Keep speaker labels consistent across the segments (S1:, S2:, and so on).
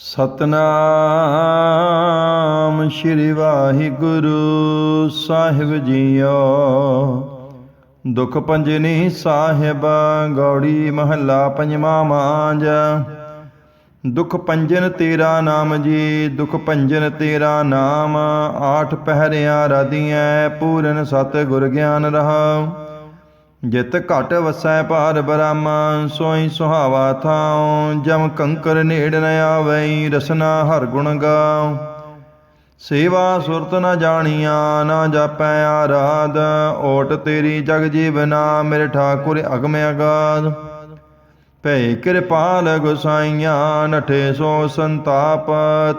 S1: ਸਤਨਾਮ ਸ਼੍ਰੀ ਵਾਹਿਗੁਰੂ ਸਾਹਿਬ ਜੀਓ। ਦੁਖ ਪੰਜਨੀ ਸਾਹਿਬ, ਗੌੜੀ ਮਹੱਲਾ ਪੰਜਵਾਂ ਮਾਂਜ। ਦੁਖ ਪੰਜਨ ਤੇਰਾ ਨਾਮ ਜੀ, ਦੁਖ ਪੰਜਨ ਤੇਰਾ ਨਾਮ। ਆਠ ਪਹਿਰਿਆਂ ਰਾਧੀਐ, ਪੂਰਨ ਸਤ ਗੁਰ ਗਿਆਨ ਰਹਾ। ਜਿਤ ਘਟ ਵਸੈ ਭਾਰ ਬ੍ਰਹਮ, ਸੋਈ ਸੁਹਾਵਾ ਥਾਉ, ਜਮ ਕੰਕਰ ਨੇੜ ਨ ਆਵਈ, ਰਸਨਾ ਹਰ ਗੁਣ ਗਾਉ। ਸੇਵਾ ਸੁਰਤ ਨ ਜਾਣੀਆਂ, ਨਾ ਜਾਪੈ ਆਰਾਧ, ਓਟ ਤੇਰੀ ਜਗ ਜੀਵਨਾ ਮੇਰੇ ਠਾਕੁਰ ਅਗਮ ਅਗਾਧ। ਭੈ ਕਿਰਪਾਲ ਗੁਸਾਈਆਂ ਨਠੇ ਸੋ ਸੰਤਾਪ,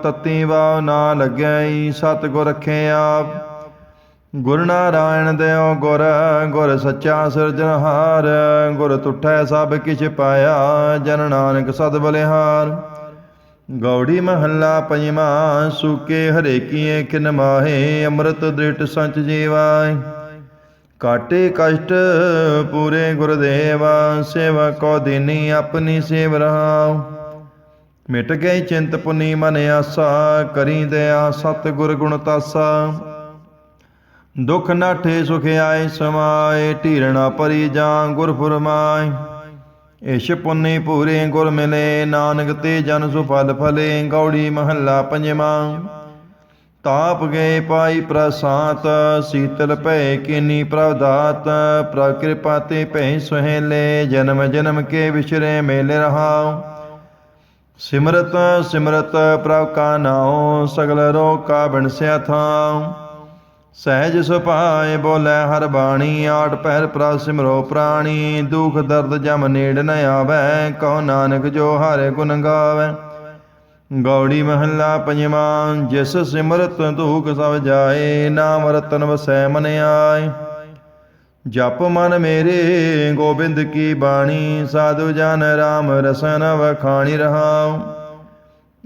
S1: ਤਤੀ ਵਾ ਨਾ ਲੱਗੈ ਸਤ ਗੁਰ ਰਖੇ ਆਪ। ਗੁਰ ਨਾਰਾਇਣ ਦੇਉ ਗੁਰ ਗੁਰ ਸੱਚਾ ਸਿਰਜਣਹਾਰ ਗੁਰ ਤੁਠੈ ਸਭ ਕਿਛ ਪਾਇਆ, ਜਨ ਨਾਨਕ ਸਦ ਬਲਿਹਾਰ। ਗੌੜੀ ਮਹੱਲਾ ਪੰਜਵਾਂ, ਸੂਕੇ ਹਰੇ ਕੀਏ ਕਿਨ ਮਾਹੇ, ਅੰਮ੍ਰਿਤ ਦ੍ਰਿਟ ਸੰਚ ਜੀਵਾਏ। ਕਾਟੇ ਕਸ਼ਟ ਪੂਰੇ ਗੁਰਦੇਵਾ, ਸੇਵਾ ਕੋ ਦੀਨੀ ਆਪਣੀ ਸੇਵ ਰਹਾਉ। ਮਿਟ ਗਈ ਚਿੰਤ ਪੁਨੀ ਮਨ ਆਸਾ, ਕਰੀ ਦਇਆ ਸਤ ਗੁਰ ਗੁਣ ਤਾਸਾ। ਦੁਖ ਨਾਠੇ ਸੁਖ ਆਏ ਸਮਾਏ ਢੀਰਣਾ ਪਰੀ ਜਾਂ ਗੁਰ ਫੁਰਮਾਏ ਇਸ਼ ਪੁੰਨੀ ਪੂਰੇ ਗੁਰ ਮਿਲੇ ਨਾਨਕ ਤੇ ਜਨ ਸੁਫਲ ਫਲੇ ਗੌੜੀ ਮਹੱਲਾ ਪੰਜਵਾਂ ਤਾਪ ਗਏ ਪਾਈ ਪ੍ਰਸਾਤ ਸੀਤਲ ਭੈ ਕੀਨੀ ਪ੍ਰਵਦਾਤ ਪ੍ਰਕਿਰਪਾ ਤੇ ਭੈ ਸੁਹੇਲੇ ਜਨਮ ਜਨਮ ਕੇ ਵਿਚਰੇ ਮੇਲੇ ਰਹਾਉ ਸਿਮਰਤ ਸਿਮਰਤ ਪ੍ਰਭ ਕਾ ਨਾਉ ਸਗਲ ਰੋਗ ਕਾ ਬਿਨਸਿਆ ਥਾਉ ਸਹਿਜ ਸੁਭਾਏ ਬੋਲੇ ਹਰ ਬਾਣੀ ਆਠ ਪਹਿਰ ਪ੍ਰਾ ਸਿਮਰੋ ਪ੍ਰਾਣੀ, ਦੁਖ ਦਰਦ ਜਮ ਨੇੜ ਨ ਆਵੈ, ਕਹੋ ਨਾਨਕ ਜੋ ਹਰੇ ਗੁਣ ਗਾਵੇ। ਗੌੜੀ ਮਹੱਲਾ ਪੰਜਵਾਂ, ਜਿਸ ਸਿਮਰਤ ਦੁਖ ਸਭ ਜਾਏ, ਨਾਮ ਰਤਨ ਵਸੈ ਮਨ ਆਏ। ਜਪ ਮਨ ਮੇਰੇ, ਗੋਬਿੰਦ ਕੀ ਬਾਣੀ, ਸਾਧੂ ਜਨ ਰਾਮ ਰਸਨ ਵਖਾਣੀ ਰਹਾਉ।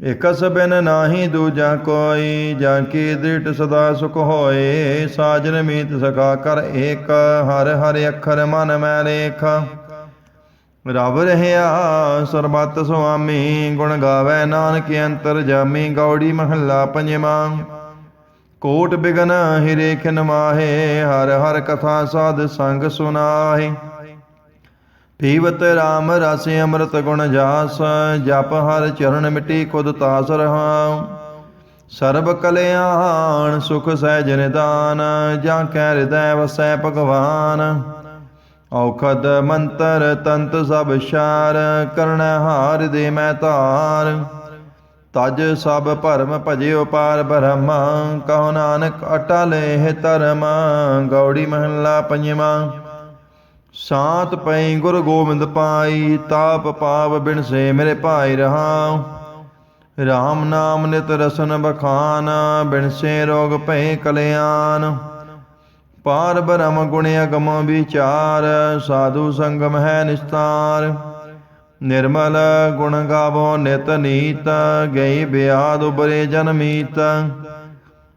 S1: ਇਕਸ ਬਿਨ ਨਾਹੀ ਦੂਜਾ ਕੋਈ, ਜਾਂ ਕੀ ਦ੍ਰਿਟ ਸਦਾ ਸੁਖ ਹੋਏ, ਸਾਜਨ ਮੀਤ ਸਖਾ ਕਰ ਏਕ, ਹਰ ਹਰ ਅੱਖਰ ਮਨ ਮੈਂ ਲੇਖ। ਰਬ ਰਹਿਆ ਸਰਬਤ ਸੁਆਮੀ, ਗੁਣ ਗਾਵੇ ਨਾਨਕ ਅੰਤਰ ਜਾਮੀ, ਗੌੜੀ ਮਹੱਲਾ ਪੰਜਵਾਂ ਕੋਟ ਬਿਗਨ ਹਿਰੇ ਖਿਨ ਮਾਹੇ, ਹਰ ਹਰ ਕਥਾ ਸਾਧ ਸੰਗ ਸੁਨਾਹੇ। ਪੀਵਤ RAM ਰਸ ਅੰਮ੍ਰਿਤ ਗੁਣ ਜਾਸ, ਜਪ ਹਰ ਚਰਨ ਮਿਟੀ ਖੁਦ ਤਾਸ ਰਹਾ ਸਰਬ ਕਲਿਆਣ ਸੁਖ ਸਹਿਜ ਨਿਦਾਨ, ਜਾਂ ਕੈ ਹਿਰਦੈ ਵਸੈ ਭਗਵਾਨ। ਔਖਦ ਮੰਤਰ ਤੰਤ ਸਭ ਸ਼ਾਰ, ਕਰਨ ਹਾਰ ਦੇ ਮੈਂ ਧਾਰ। ਤਜ ਸਭ ਭਰਮ ਭਜਿਓ ਪਾਰ ਬ੍ਰਹਮ, ਕਹੋ ਨਾਨਕ ਅਟਲ ਇਹ ਧਰਮ, ਗੌੜੀ ਮਹੱਲਾ ਪੰਜਵਾਂ। ਸਾਤ ਪਈ ਗੁਰ ਗੋਬਿੰਦ ਪਾਈ, ਤਾਪ ਪਾਪ ਬਿਨਸੇ ਮੇਰੇ ਭਾਈ ਰਹਾ RAM ਨਾਮ ਨਿਤ ਰਸਨ ਬਖਾਨ ਬਿਨਸੇ ਰੋਗ ਭੈ ਕਲਿਆਣ। ਪਾਰ ਬ੍ਰਹਮ ਗੁਣ ਅਗਮ ਵਿਚਾਰ, ਸਾਧੂ ਸੰਗਮ ਹੈ ਨਿਸਤਾਰ। ਨਿਰਮਲ ਗੁਣ ਗਾਵੋ ਨਿਤ ਨੀਤ, ਗਈ ਬਿਆਦ ਉਬਰੇ ਜਨਮੀਤ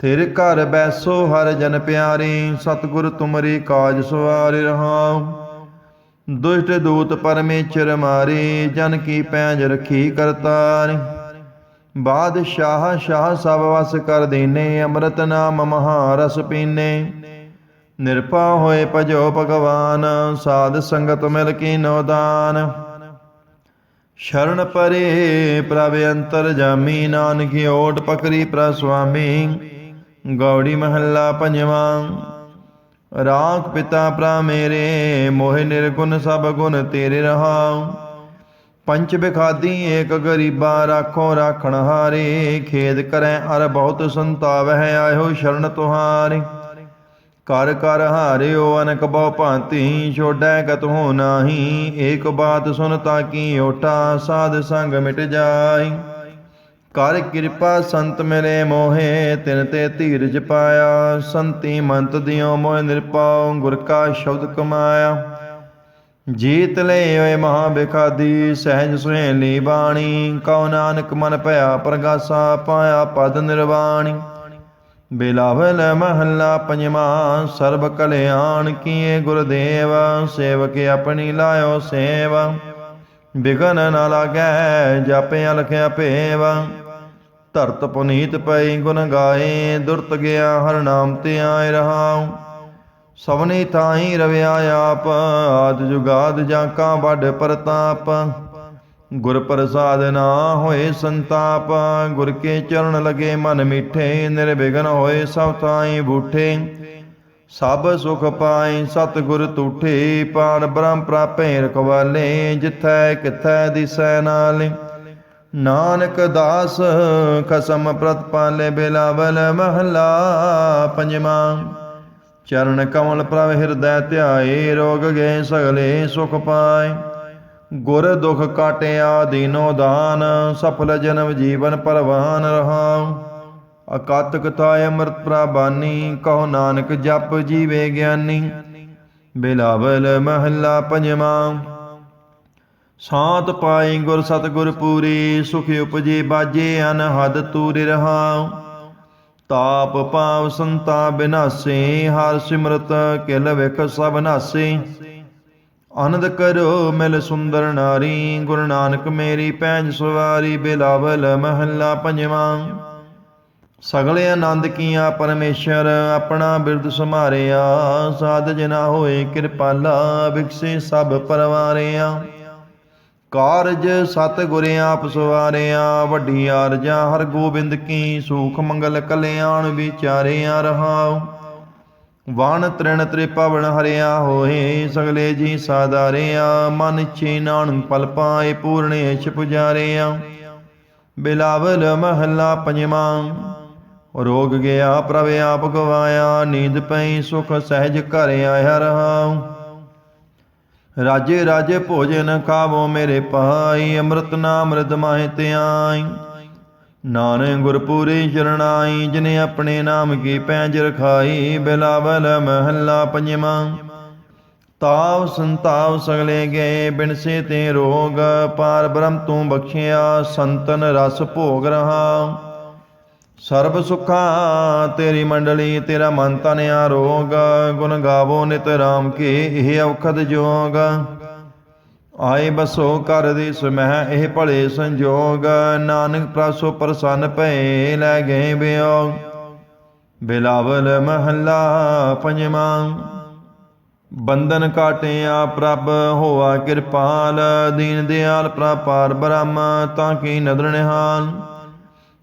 S1: ਥਿਰ ਘਰ ਬੈਸੋ ਹਰ ਜਨ ਪਿਆਰੇ, ਸਤਿਗੁਰ ਤੁਮਰੀ ਕਾਜ ਸਵਾਰਿ ਰਹਾਉ। ਦੁਸ਼ਟ ਦੂਤ ਪਰਮੇਸ਼ਰ ਮਾਰੇ, ਜਨ ਕੀ ਪੈਜ ਰਖੀ ਕਰਤਾਰ। ਬਾਦਸ਼ਾਹ, ਸ਼ਾਹ ਸਭ ਵਸ ਕਰ ਦੇਨੇ, ਅੰਮ੍ਰਿਤ ਨਾਮ ਮਹਾਰਸ ਪੀਨੇ। ਨਿਰਪਾ ਹੋਏ ਭਜੋ ਭਗਵਾਨ, ਸਾਧ ਸੰਗਤ ਮਿਲ ਕੇ ਨੋਦਾਨ ਸ਼ਰਨ ਪਰੇ ਪ੍ਰਭ ਅੰਤਰ ਜਾਮੀ, ਨਾਨਕ ਓਟ ਪਕਰੀ ਪ੍ਰ ਸੁਆਮੀ। ਗੌੜੀ ਮਹੱਲਾ ਪੰਜਵਾਂ। ਰਾਖ ਪਿਤਾ ਪ੍ਰਾ ਮੇਰੇ, ਮੋਹਿ ਨਿਰਗੁਣ ਸਭ ਗੁਣ ਤੇਰੇ ਰਹਾਉ। ਪੰਚ ਬਿਖਾਦੀ ਏਕ ਗਰੀਬਾ ਰਾਖੋ ਰਾਖਣ ਹਾਰੇ। ਖੇਦ ਕਰੈ ਅਰ ਬਹੁਤ ਸੰਤਾਵ ਹੈ ਆਇਓ ਸ਼ਰਨ ਤੁਹਾਰੇ। ਕਰ ਕਰ ਹਾਰਿਓ ਅਨਕ ਬਹੁ ਭਾਂਤੀ ਛੋੜੈ ਕਤਹੁ ਨਾਹੀ। ਏਕ ਬਾਤ ਸੁਨ ਤਾ ਕੀ ਓਟਾ, ਸਾਧ ਸੰਗ ਮਿਟ ਜਾਈ। ਕਰ ਕਿਰਪਾ ਸੰਤ ਮਿਲੇ ਮੋਹੇ, ਤਿਨ ਤੇ ਧੀਰਜ ਪਾਇਆ। ਸੰਤੀ ਮੰਤ ਦਿਓ ਮੋਹ ਨਿਰਪਾਉ ਗੁਰ ਕਾ ਸ਼ਬਦ ਕਮਾਇਆ। ਜੀਤ ਲੈ ਓਏ ਮਹਾ ਬਿਖਾਦੀ ਸਹਿਜ ਸੁਹੇਲੀ ਬਾਣੀ। ਕਉ ਨਾਨਕ ਮਨ ਭਇਆ ਪ੍ਰਗਾਸਾ, ਪਾਇਆ ਪਦ ਨਿਰਵਾਣੀ। ਬਿਲਾਵਲ ਮਹੱਲਾ ਪੰਜਵਾ, ਸਰਬ ਕਲਿਆਣ ਕੀਏ ਗੁਰਦੇਵ। ਸੇਵਕ ਆਪਣੀ ਲਾਇਓ ਸੇਵਾ। ਬਿਗਨ ਨ ਲਾਗੈ ਜਾਪੇ ਲਖਿਆ ਭੇਵ। ਧਰਤ ਪੁਨੀਤ ਪਈ ਗੁਣ ਗਾਏ, ਦੁਰਤ ਗਿਆ ਹਰ ਨਾਮ ਤੇ ਆਏ ਰਹਾਉ। ਸਭਨੀ ਥਾਈ ਰਵਿਆ ਆਪ, ਆਦ ਜੁਗਾਦ ਜਾਂ ਕਾ ਵੱਡ ਪ੍ਰਤਾਪ। ਗੁਰ ਪ੍ਰਸਾਦ ਨਾ ਹੋਏ ਸੰਤਾਪ, ਗੁਰ ਕੇ ਚਰਨ ਲਗੇ ਮਨ ਮਿੱਠੇ, ਨਿਰਵਿਘਨ ਹੋਏ ਸਭ ਥਾਈ ਬੂਠੇ। ਸਭ ਸੁਖ ਪਾਏ ਸਤ ਗੁਰ ਤੂਠੇ ਪਾਣ ਬ੍ਰਹਮ ਪ੍ਰਾਪੇ ਰਖਵਾਲੇ, ਜਿਥੈ ਕਿਥੈ ਦਿਸੈ ਨਾਲੇ। ਨਾਨਕ ਦਾਸ, ਖਸਮ ਪ੍ਰਤਪਾਲੇ ਬਿਲਾਵਲ ਮਹਲਾ ਪੰਜਵਾਂ। ਚਰਨ ਕਮਲ ਪ੍ਰਭ ਹਿਰਦੈ ਧਿਆਏ, ਰੋਗ ਗਏ ਸਗਲੇ ਸੁਖ ਪਾਏ। ਗੁਰ ਦੁਖ ਕਾਟਿਆ ਦੀਨੋ ਦਾਨ, ਸਫਲ ਜਨਮ ਜੀਵਨ ਪਰਵਾਨ ਰਹਾਉ। ਅਕਤ ਕਥਾਇ ਅੰਮ੍ਰਿਤ ਪ੍ਰਬਾਨੀ, ਕਹੋ ਨਾਨਕ ਜਪ ਜੀਵੇ ਗਿਆਨੀ। ਬਿਲਾਵਲ ਮਹੱਲਾ ਪੰਜਵਾਂ। ਸਾਤ ਪਾਈ ਗੁਰ ਸਤਗੁਰ ਪੂਰੇ, ਸੁਖ ਉਪਜੇ ਬਾਜੇ ਅਨਹਦ ਤੂਰਿ ਰਹਾ ਤਾਪ ਪਾਵ ਸੰਤਾ ਬਿਨਾਸੇ, ਹਰ ਸਿਮਰਤ ਕਿਲ ਵਿਖ ਸਭ ਨਾਸੇ। ਆਨੰਦ ਕਰੋ ਮਿਲ ਸੁੰਦਰ ਨਾਰੀ, ਗੁਰੂ ਨਾਨਕ ਮੇਰੀ ਪੈਂਜ ਸਵਾਰੀ, ਬਿਲਾਵਲ ਮਹੱਲਾ ਪੰਜਵਾਂ। ਸਗਲੇ ਆਨੰਦ ਕੀਆ ਪਰਮੇਸ਼ਰ, ਆਪਣਾ ਬਿਰਦ ਸਮਾਰਿਆ ਸਾਧ ਜਨਾ ਹੋਏ ਕਿਰਪਾਲਾ, ਵਿਖਸੇ ਸਭ ਪਰਵਾਰਿਆ। ਕਾਰਜ ਸਤ ਗੁਰ ਆਪ ਸਵਾਰਿਆ, ਵੱਡੀ ਆਰਜਾ ਹਰ ਗੋਬਿੰਦ ਕੀ ਸੂਖ ਮੰਗਲ ਕਲਿਆਣ ਵਿਚਾਰਿਆ ਰਹਾਉ। ਵਣ ਤ੍ਰਿਣ ਤ੍ਰਿਪਵਨ ਹਰਿਆ ਹੋਏ, ਸਗਲੇ ਜੀ ਸਾਦਾਰਿਆ ਮਨ ਇਛੇ ਨਾਨਕ ਪਲ ਪਾਏ, ਪੂਰਣੇ ਇਛ ਪੁਜਾਰਿਆ। ਬਿਲਾਵਲ ਮਹੱਲਾ ਪੰਜਵਾਂ, ਰੋਗ ਗਿਆ ਪ੍ਰਭ ਆਪ ਗਵਾਇਆ, ਨੀਂਦ ਪਈ ਸੁਖ ਸਹਿਜ ਘਰ ਆਇਆ ਰਹਾਉ। ਰਾਜੇ ਰਾਜੇ ਭੋਜਨ ਖਾਵੋ ਮੇਰੇ ਭਾਈ, ਅੰਮ੍ਰਿਤ ਨਾਮ ਰਿਦ ਮਾਹਿ ਧਿਆਈ ਨਾਨਕ ਗੁਰਪੂਰੀ ਚਰਣਾਈ, ਜਿਨੇ ਆਪਣੇ ਨਾਮ ਕੀ ਪੈਂਜ ਰਖਾਈ, ਬਿਲਾਵਲ ਮਹੱਲਾ ਪੰਜਵਾਂ। ਤਾਵ ਸੰਤਾਵ ਸਗਲੇ ਗਏ ਬਿਨਸੇ ਤੇ ਰੋਗ, ਪਾਰ ਬ੍ਰਹਮ ਤੂੰ ਬਖਸ਼ਿਆ, ਸੰਤਨ ਰਸ ਭੋਗ ਰਹਾ। ਸਰਬ ਸੁਖਾਂ ਤੇਰੀ ਮੰਡਲੀ, ਤੇਰਾ ਮਨ ਤਨ ਆਰੋਗ, ਗੁਣ ਗਾਵੋ ਨਿਤ ਰਾਮ ਕੇ, ਇਹ ਔਖਦ ਜੋਗ। ਆਏ ਬਸੋ ਕਰ ਦੇ ਸਮਹਿ, ਇਹ ਭਲੇ ਸੰਜੋਗ। ਨਾਨਕ ਪ੍ਰਸੋ ਪ੍ਰਸੰਨ ਭਏ, ਲੈ ਗਏ ਬਿਓ। ਬਿਲਾਵਲ ਮਹੱਲਾ ਪੰਜਵਾਂ। ਬੰਧਨ ਕਾਟਿਆ ਪ੍ਰਭ, ਹੋਆ ਕਿਰਪਾਲ। ਦੀਨ ਦਿਆਲ ਪ੍ਰਪਾਰ ਬ੍ਰਹਮ, ਤਾਂ ਕੀ ਨਦਰ ਨਿਹਾਲ।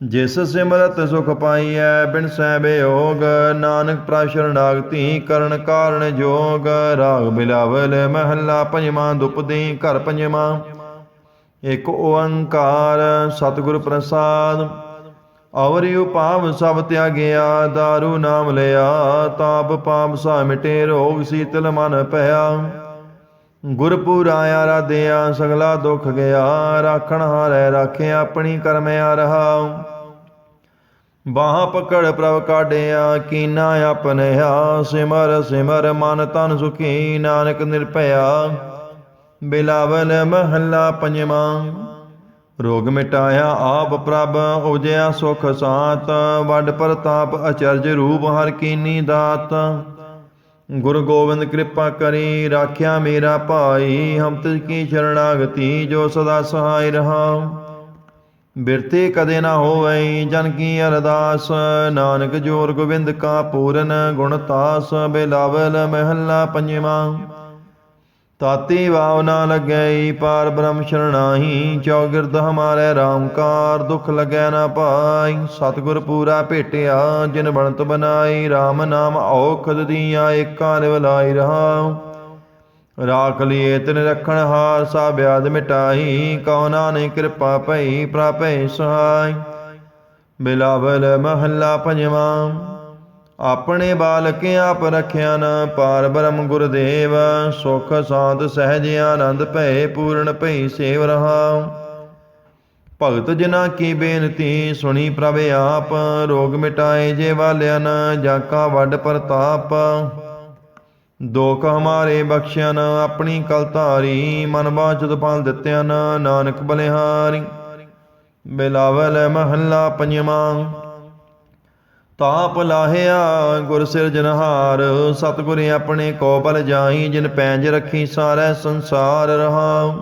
S1: ਜਿਸ ਸਿਮਰਤ ਸੁਖ ਪਾਈਐ, ਬਿਨ ਸਹਿ ਬਿਯੋਗ ਨਾਨਕ ਪ੍ਰਸ਼ਰਣਾਗਤੀ ਕਰਨ ਕਾਰਣ ਜੋਗ, ਰਾਗ ਬਿਲਾਵਲ ਮਹੱਲਾ ਪੰਜਵਾਂ ਦੁਪਦੀ ਘਰ ਪੰਜਵਾਂ। ਇਕ ਓੰਕਾਰ, ਸਤਿਗੁਰ ਪ੍ਰਸਾਦ ਅਵਰਿ ਉਪਾਵ ਸਭ ਤਿਆਗਿਆ दारू ਨਾਮ ਲਿਆ, ਤਾਪ ਪਾਪ ਸਾ ਮਿਟੇ, ਰੋਗ ਸੀਤਲ ਮਨ ਭਇਆ। ਗੁਰਪੂਰਾ ਆਰਾਧਿਆ ਸਗਲਾ ਦੁੱਖ ਗਿਆ, ਰਾਖਣ ਹਾਰੈ ਰਾਖਿਆ ਆਪਣੀ ਕਰਮਿਆ ਆ ਰਹਾ। ਬਾਹ ਪਕੜ ਪ੍ਰਭ ਕਾਢਿਆ, ਕੀਨਾ ਆਪਨਿਆ, ਸਿਮਰ ਸਿਮਰ ਮਨ ਤਨ ਸੁਖੀ, ਨਾਨਕ ਨਿਰਭਇਆ। ਬਿਲਾਵਲ ਮਹੱਲਾ ਪੰਜਵਾਂ, ਰੋਗ ਮਿਟਾਇਆ ਆਪ ਪ੍ਰਭ ਉਜਿਆ ਸੁਖ ਸਾਤ, ਵੱਡ ਪ੍ਰਤਾਪ ਅਚਰਜ ਰੂਪ ਹਰ ਕੀਨੀ ਦਾਤ। ਗੁਰੂ ਗੋਬਿੰਦ ਕਿਰਪਾ ਕਰੀ ਰਾਖਿਆ ਮੇਰਾ ਭਾਈ, ਹਮ ਤਿਸ ਕੀ ਸ਼ਰਣਾਗਤੀ ਜੋ ਸਦਾ ਸਹਾਈ ਰਹਾ। ਬਿਰਤੇ ਕਦੇ ਨਾ ਹੋਵੇ ਜਨ ਕੀ ਅਰਦਾਸ, ਨਾਨਕ ਜੋਰ ਗੋਬਿੰਦ ਕਾ ਪੂਰਨ ਗੁਣ ਤਾਸ, ਬਿਲਾਵਲ ਮਹਿਲਾ ਪੰਜਵਾਂ। ਤਾਤੀ ਵਾਵ ਨਾ ਲੱਗੈ ਪਾਰ ਬ੍ਰਹਮ ਸ਼ਰਣਾਹੀ ਚੌਗਿਰਦ ਹਮਾਰੇ ਰਾਮਕਾਰ, ਦੁਖ ਲੱਗੈ ਨਾ ਪਾਈ। ਸਤਿਗੁਰ ਪੂਰਾ ਭੇਟਿਆ, ਜਿਨ ਬਣਤ ਬਨਾਈ। RAM ਨਾਮ ਔਖਦ ਦੀਆਂ, ਏਕਾਂ ਨਿਵਲਾਈ ਰਹਾ ਰਾਖ ਲਿਏ ਤਿਨ ਰਖਣ ਹਾਰ ਸਾ ਬਿਆਦ ਮਿਟਾਹੀ ਕਉ ਨਾਨਕ ਕਿਰਪਾ ਭਈ, ਪ੍ਰਾਪੈ ਸਹਾਈ। ਬਿਲਾਵਲ ਮਹੱਲਾ ਪੰਜਵਾਂ। ਆਪਣੇ ਬਾਲਕ ਆਪ ਰਖਿਆ ਨ, ਪਾਰ ਬ੍ਰਹਮ ਗੁਰਦੇਵ, ਸੁਖ ਸਾਧ ਸਹਿਜ ਆਨੰਦ ਭੈ ਪੂਰਨ ਭਈ ਸੇਵ ਰਹਾ ਭਗਤ ਜਿਨਾ ਕੀ ਬੇਨਤੀ, ਸੁਣੀ ਪ੍ਰਭ ਆਪ, ਰੋਗ ਮਿਟਾਏ ਜੇ ਵਾਲਿਆ ਨ, ਜਾ ਵੱਡ ਪ੍ਰਤਾਪ। ਦੁਖ ਹਮਾਰੇ ਬਖਸ਼ਿਆ ਨ, ਆਪਣੀ ਕਲ ਧਾਰੀ, ਮਨ ਬਾਚਤ ਫਲ ਦਿੱਤਿਆ ਨ, ਨਾਨਕ ਬਲਿਹਾਰੀ। ਬਿਲਾਵਲ ਮਹੱਲਾ ਪੰਜਵਾਂ। ਤਾਪ ਲਾਹਿਆ, ਗੁਰ ਸਿਰਜਨਹਾਰ ਸਤਿਗੁਰ ਆਪਣੇ ਕੋਪਲ ਜਾਈ ਜਿਨ ਪੈਂਜ ਰੱਖੀ ਸਾਰੈ ਸੰਸਾਰ ਰਹਾ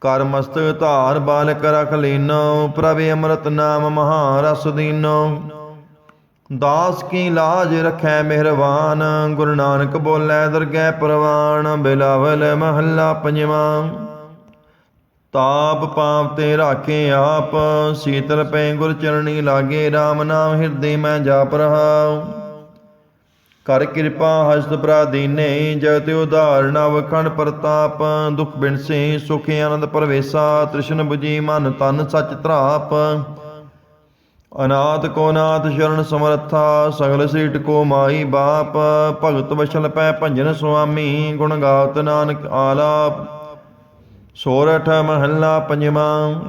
S1: ਕਰ ਮਸਤਕ ਧਾਰ ਬਾਲਕ ਰਖ ਲੀਨੋ, ਪ੍ਰਭ ਅੰਮ੍ਰਿਤ ਨਾਮ ਮਹਾ ਰਸ ਦੀਨੋ। ਦਾਸ ਕੀ ਲਾਜ ਰਖੈ ਮਿਹਰਬਾਨ, ਗੁਰੂ ਨਾਨਕ ਬੋਲੇ ਦਰਗਹਿ ਪ੍ਰਵਾਨ, ਬਿਲਾਵਲ ਮਹੱਲਾ ਪੰਜਵਾਂ। ਤਾਪ ਪਾਪ ਤੇ ਰਾਖੇ ਆਪ, ਸੀਤਲ ਪੈ ਗੁਰ ਚਰਣੀ ਲਾਗੇ RAM ਨਾਮ ਹਿਰਦੇ ਮੈਂ ਜਾਪ ਰਹਾ ਕਰ ਕਿਰਪਾ ਹਸਤ ਪ੍ਰਾਦੀਨੇ ਜਗਤ ਉਧਾਰਨ ਅਵਖੰਡ ਪ੍ਰਤਾਪ, ਦੁਖ ਬਿਨਸੇ, ਸੁਖ ਆਨੰਦ ਪਰਵੇਸਾ, ਤ੍ਰਿਸ਼ਨ 부ਜੀ ਮਨ ਤਨ ਸਚ ਧਰਾਪ। ਅਨਾਥ ਕੋ ਨਾਥ ਸ਼ਰਨ ਸਮਰੱਥਾ, ਸਗਲ ਸੀਟ ਕੋ ਮਾਈ ਬਾਪ, ਭਗਤ ਵਸ਼ਲ ਪੈ ਭੰਜਨ ਸੁਆਮੀ, ਗੁਣ ਗਾਵਤ ਨਾਨਕ ਆਲਾਪ। ਸੋਰਠ ਮਹੱਲਾ ਪੰਜਵਾਂ।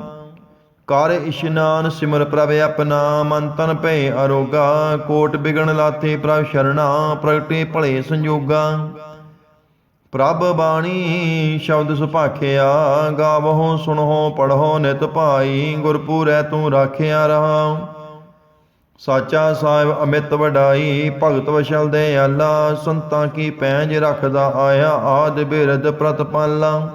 S1: ਕਰ ਇਸ਼ਨਾਨ ਸਿਮਰ ਪ੍ਰਭ ਆਪਣਾ, ਮਨ ਤਨ ਭੈ ਅਰੋਗਾ। ਕੋਟ ਬਿਗਣ ਲਾਥੇ ਪ੍ਰਭ ਸ਼ਰਣਾ, ਪ੍ਰਗਟੇ ਭਲੇ ਸੰਜੋਗਾ। ਪ੍ਰਭ ਬਾਣੀ ਸ਼ਬਦ ਸੁਭਾਖਿਆ, ਗਾਵਹੁ, ਸੁਣਹੁ, ਪੜਹੁ, ਨਿਤ ਭਾਈ, ਗੁਰਪੂਰੈ ਤੂੰ ਰਾਖਿਆ ਰਹਾ ਸਾਚਾ ਸਾਹਿਬ ਅਮਿਤ ਵਡਾਈ, ਭਗਤ ਵਸ਼ਲ ਦੇ ਆਲਾ ਸੰਤਾਂ ਕੀ ਪੈਂਜ ਰੱਖਦਾ ਆਇਆ, ਆਦ ਬਿਰਦ ਪ੍ਰਤਪਾਲਾ।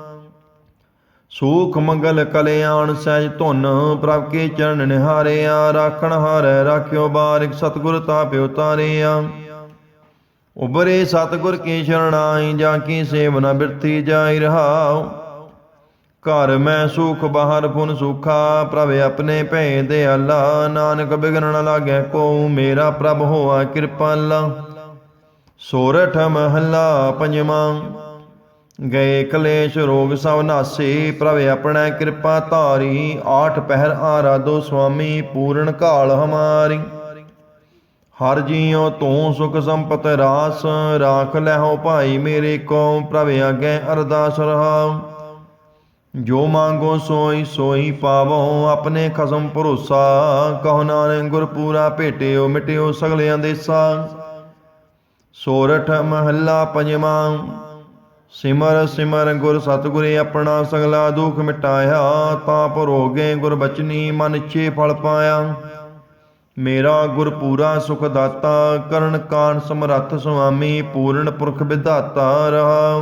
S1: ਸੂਖ ਮੰਗਲ ਕਲਿਆਣ ਸਹਿਜ ਧੁਨ, ਪ੍ਰਭ ਕੇ ਚਰਨ ਨਿਹਾਰਿਆ, ਰਾਖਣ ਹਾਰੈ ਰਾਖਿਓ ਬਾਰਿਕ ਸਤਿਗੁਰ ਤਾਪਿਓ ਤਾਰਿਆ। ਉਬਰੇ ਸਤਿਗੁਰ ਕੀ ਸ਼ਰਣਾਈ ਜਾਂ ਕੀ ਸੇਵਨਾ ਬਿਰਤੀ ਜਾਈ ਰਹਾਉ। ਘਰ ਮੈਂ ਸੁਖ, ਬਾਹਰ ਪੁਨ ਸੁਖਾ, ਪ੍ਰਭ ਆਪਣੇ ਭੈ ਦੇ ਅੱਲਾ। ਨਾਨਕ ਬਿਗਨ ਨ ਲਾਗੈ ਕੋ ਮੇਰਾ ਪ੍ਰਭ ਹੋਆ ਕਿਰਪਾਲਾ। ਸੋਰਠ ਮਹੱਲਾ ਪੰਜਵਾਂ। ਗਏ ਕਲੇਸ਼ ਰੋਗ ਸਭ ਨਾਸੇ, ਪ੍ਰਭ ਆਪਣਾ ਕਿਰਪਾ ਧਾਰੀ, ਆਠ ਪਹਿਰ ਆਰਾਧੋ ਸੁਆਮੀ, ਪੂਰਨ ਕਾਲ ਹਮਾਰੀ। ਹਰ ਜੀਉ ਤੂੰ ਸੁਖ ਸੰਪਤ ਰਾਸ, ਰਾਖ ਲੈਹੋ ਭਾਈ ਮੇਰੇ ਕੋ, ਪ੍ਰਭ ਆਗੇ ਅਰਦਾਸ ਰਹਾਉ। ਜੋ ਮੰਗੋ ਸੋਈ ਸੋਈ ਪਾਵੋ, ਆਪਣੇ ਖਸਮ ਭਰੋਸਾ। ਕਹੋ ਨਾਨਕ ਗੁਰ ਪੂਰਾ ਭੇਟਿਓ, ਮਿਟਿਓ ਸਗਲਿਆਂ ਦੇਸਾ ਸੋਰਠ ਮਹੱਲਾ ਪੰਜਵਾਂ। ਸਿਮਰ ਸਿਮਰ ਗੁਰ ਸਤਿਗੁਰੇ ਆਪਣਾ ਸਗਲਾ ਦੁਖ ਮਿਟਾਇਆ, ਤਾਂ ਭਰੋਗੇ ਗੁਰ ਬਚਨੀ ਮਨ ਛੇ ਫਲ ਪਾਇਆ। ਮੇਰਾ ਗੁਰ ਪੂਰਾ ਸੁਖ ਦਾਤਾ, ਕਰਨ ਕਾਨ ਸਮਰੱਥ ਸੁਆਮੀ, ਪੂਰਨ ਪੁਰਖ ਵਿਧਾਤਾ ਰਹਾ।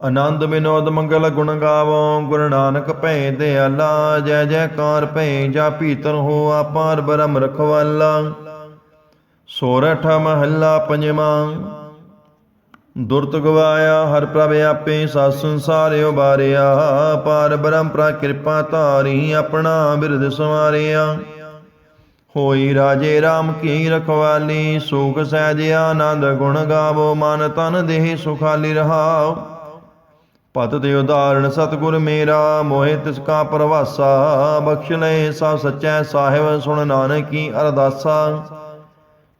S1: ਆਨੰਦ ਵਿਨੋਦ ਮੰਗਲ ਗੁਣ ਗਾਵੋ, ਗੁਰ ਨਾਨਕ ਭੈ ਦਿਆਲਾ, ਜੈ ਜੈਕਾਰ ਭੈ ਜਾ ਭੀਤਰ ਹੋ ਆਪਾਰ ਬਰਮ ਰਖਵਾਲਾ। ਸੋਰਠ ਮਹੱਲਾ ਪੰਜਵਾਂ ਦੁਰਤ ਗਵਾਇਆ, ਹਰ ਪ੍ਰਭ ਆਪੇ ਸਤ ਸੰਸਾਰਿ ਉਬਾਰਿਆ ਪਾਰ ਬ੍ਰਹਮ ਪ੍ਰਾ ਕਿਰਪਾ ਧਾਰੀ, ਆਪਣਾ ਬਿਰਦ ਸਵਾਰਿਆ। ਹੋਈ ਰਾਜੇ RAM ਕੀ ਰਖਵਾਲੀ, ਸੁਖ ਸਹਿਜ ਆਨੰਦ ਗੁਣ ਗਾਵੋ, ਮਨ ਤਨ ਦੇਹ ਸੁਖਾਲੀ ਰਹਾਉ ਪਤ ਦੇ ਉਦਾਹਰਣ ਸਤਿਗੁਰ ਮੇਰਾ, ਮੋਹਿ ਤਿਸ ਕਾ ਪ੍ਰਵਾਸਾ। ਬਖਸ਼ ਲੈ ਸਾ ਸਚੈ, ਸਾਹਿਬ ਸੁਣ ਨਾਨਕੀ ਅਰਦਾਸਾ।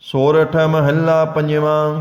S1: ਸੋਰਠ ਮਹੱਲਾ ਪੰਜਵਾਂ।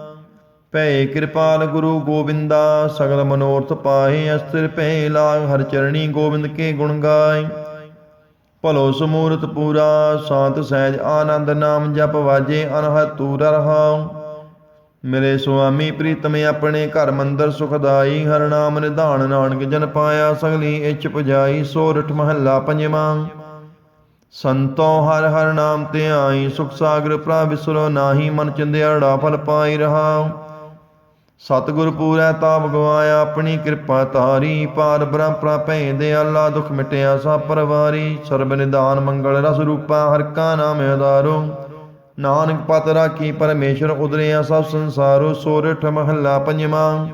S1: ਭੈ ਕਿਰਪਾਲ ਗੁਰੂ ਗੋਬਿੰਦਾ, ਸਗਲ ਮਨੋਰਥ ਪਾਹੇ ਅਸਤਿਰ ਭੈ ਲਾਗ, ਹਰ ਚਰਣੀ ਗੋਬਿੰਦ ਕੇ ਗੁਣ ਗਾਏ। ਭਲੋ ਸਮੂਰਤ ਪੂਰਾ, ਸਾਤ ਸਹਿਜ ਆਨੰਦ ਨਾਮ ਜਪ ਵਾਜੇ, ਅਨਹਦ ਤੂਰ ਰਹਾਉ। ਮੇਰੇ ਸੁਆਮੀ ਪ੍ਰੀਤਮ ਆਪਣੇ ਘਰ ਮੰਦਰ ਸੁਖਦਾਈ, ਹਰ ਨਾਮ ਨਿਧਾਨ ਨਾਨਕ ਜਨ ਪਾਇਆ, ਸਗਲੀ ਇੱਛ ਪੁਜਾਈ, ਸੋਰਠ ਮਹੱਲਾ ਪੰਜਵਾਂ। ਸੰਤੋ ਹਰ ਹਰ ਨਾਮ ਤੇ ਸੁਖ ਸਾਗਰ ਪ੍ਰਭ ਵਿਸਰੋ ਨਾਹੀ, ਮਨ ਚਿੰਦਿਆੜਾ ਫਲ ਪਾਈ ਰਹਾਉ। ਸਤਿਗੁਰ ਪੂਰੈ ਤਾਪ ਗਵਾਇਆ ਆਪਣੀ ਕਿਰਪਾ ਤਾਰੀ ਪਾਰ ਬ੍ਰਹਮ ਦੇ ਦਿਆਲਾ ਦੁਖ ਮਿਟਿਆ ਸਭ ਪਰਵਾਰੀ, ਸਰਬ ਨਿਦਾਨ ਮੰਗਲ ਰਸ ਰੂਪਾ ਹਰ ਕਾ ਨਾਮ ਆਧਾਰੋ। ਨਾਨਕ ਪਤ ਰਾਖੀ ਪਰਮੇਸ਼ਰ ਉਦਰਿਆ ਸਭ ਸੰਸਾਰੋ ਸੋਰਠ ਮਹੱਲਾ ਪੰਜਵਾਂ।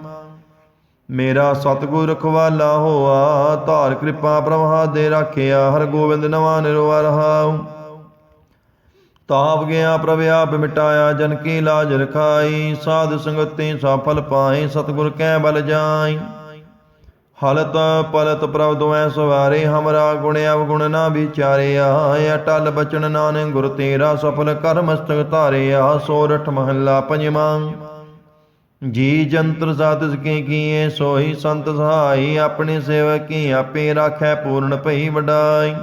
S1: ਮੇਰਾ ਸਤਿਗੁਰ ਰਖਵਾਲਾ ਹੋਆ, ਧਾਰ ਕਿਰਪਾ ਪ੍ਰਭਾ ਦੇ ਰਾਖਿਆ, ਹਰ ਗੋਬਿੰਦ ਨਵਾ ਨਿਰਵਾ ਰਹਾਉ। ਤਾਪ ਗਿਆ ਪ੍ਰਭ ਆਪ ਮਿਟਾਇਆ, ਜਨ ਕੀ ਲਾਜ ਰਖਾਈ, ਸਾਧ ਸੰਗਤੇ ਸਫਲ ਪਾਏ, ਸਤਿਗੁਰ ਕੈ ਬਲ ਜਾਈ। ਹਲਤ ਪਲਤ ਪ੍ਰਭ ਦੁਐ ਸਵਾਰੇ, ਹਮਰਾ ਗੁਣ ਅਵਗੁਣ ਨਾ ਵਿਚਾਰਿਆ ਅਟਲ ਬਚਨ ਨਾਨਕ ਗੁਰ ਤੇਰਾ ਸਫਲ ਕਰ ਮਸਤਕ ਧਾਰਿਆ, ਸੋਰਠ ਮਹੱਲਾ ਪੰਜਵਾਂ। ਜੀ ਜੰਤਰ ਸਾਧਿਸ ਕੇ ਕੀਏ ਸੋਈ ਸੰਤ ਸਹਾਈ, ਆਪਣੇ ਸੇਵਕ ਕੀ ਆਪੇ ਰਾਖੈ ਪੂਰਨ ਭਈ ਵਡਾਈ।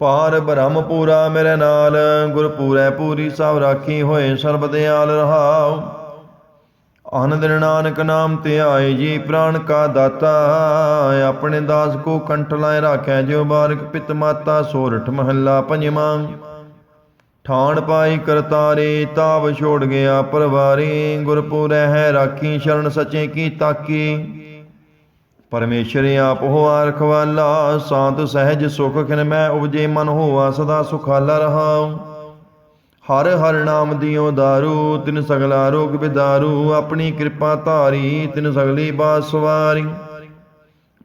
S1: ਪਾਰ ਬ੍ਰਹਮ ਪੂਰਾ ਮੇਰੇ ਨਾਲ ਗੁਰ ਪੂਰੈ ਪੂਰੀ ਸਭ ਰਾਖੀ ਹੋਏ ਸਰਬ ਦਿਆਲ ਰਹਾਉ। ਆਨੰਦ ਨਾਨਕ ਨਾਮ ਤੇ ਆਏ ਜੀ ਪ੍ਰਾਨ ਕਾ ਦਾਤਾ, ਆਪਣੇ ਦਾਸ ਕੋ ਕੰਠ ਲਾਇ ਰਾਖੈ ਜੋ ਬਾਲਕ ਪਿਤ ਮਾਤਾ ਸੋਰਠ ਮਹੱਲਾ ਪੰਜਵਾਂ। ਠਾਣ ਪਾਈ ਕਰਤਾਰੇ, ਤਾਪ ਛੋੜ ਗਿਆ ਪਰਵਾਰੀ, ਗੁਰਪੁਰੈ ਹੈ ਰਾਖੀ ਸ਼ਰਨ ਸਚੇ ਕੀ ਤਾਕੀ। ਪਰਮੇਸ਼ਰ ਆਪ ਹੋਆ ਰਖਵਾਲਾ ਸਾਤ ਸਹਿਜ ਸੁਖ ਖਿਨ ਮੈਂ ਉਪਜੇ ਮਨ ਹੋਆ, ਸਦਾ ਸੁਖਾਲਾ ਰਹਾ ਹਰ ਹਰ ਨਾਮ ਦਿਓ ਦਾਰੂ, ਤਿਨ ਸਗਲਾ ਰੋਗ ਬਿਦਾਰੂ, ਆਪਣੀ ਕਿਰਪਾ ਧਾਰੀ, ਤਿਨ ਸਗਲੀ ਬਾਸਵਾਰੀ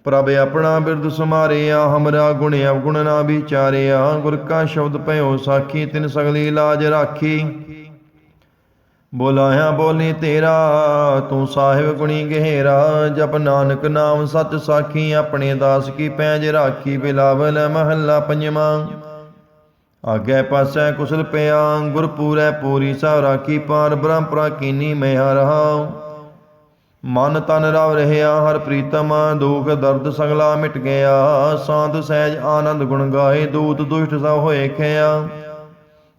S1: ਪ੍ਰਭ ਆਪਣਾ ਬਿਰਦ ਸਮਾਰਿਆ ਹਮਰਾ ਗੁਣ ਅਵਗੁਣ ਨਾ ਵਿਚਾਰਿਆ, ਗੁਰ ਕਾ ਸ਼ਬਦ ਭਇਓ ਸਾਖੀ, ਤਿਨ ਸਗਲੀ ਲਾਜ ਰਾਖੀ। ਬੋਲਾਇਆ, ਬੋਲੀ ਤੇਰਾ, ਤੂੰ ਸਾਹਿਬ ਗੁਣੀ ਗਹਿਰਾ, ਜਪ ਨਾਨਕ ਨਾਮ ਸਤ ਸਾਖੀ, ਆਪਣੇ ਦਾਸ ਕੀ ਪੈਜ ਰਾਖੀ, ਬਿਲਾਵਲ ਮਹੱਲਾ ਪੰਜਵਾਂ। ਆਗੇ ਪਾਸੈ ਕੁਸਲ ਪਿਆ, ਗੁਰਪੂਰੈ ਪੂਰੀ ਸਭ ਰਾਖੀ ਪਾਰ ਬ੍ਰਹਮ ਕੀਨੀ ਮਹਿ ਰਹਾਉ ਮਨ ਤਨ ਰਵ ਰਹਿਆ, ਹਰ ਪ੍ਰੀਤਮ ਦੁਖ ਦਰਦ ਸੰਗਲਾ ਮਿਟ ਗਿਆ, ਸਾਧ ਸਹਿਜ ਆਨੰਦ ਗੁਣ ਗਾਏ, ਦੂਤ ਦੁਸ਼ਟ ਸਭ ਹੋਏ ਖਿਆ।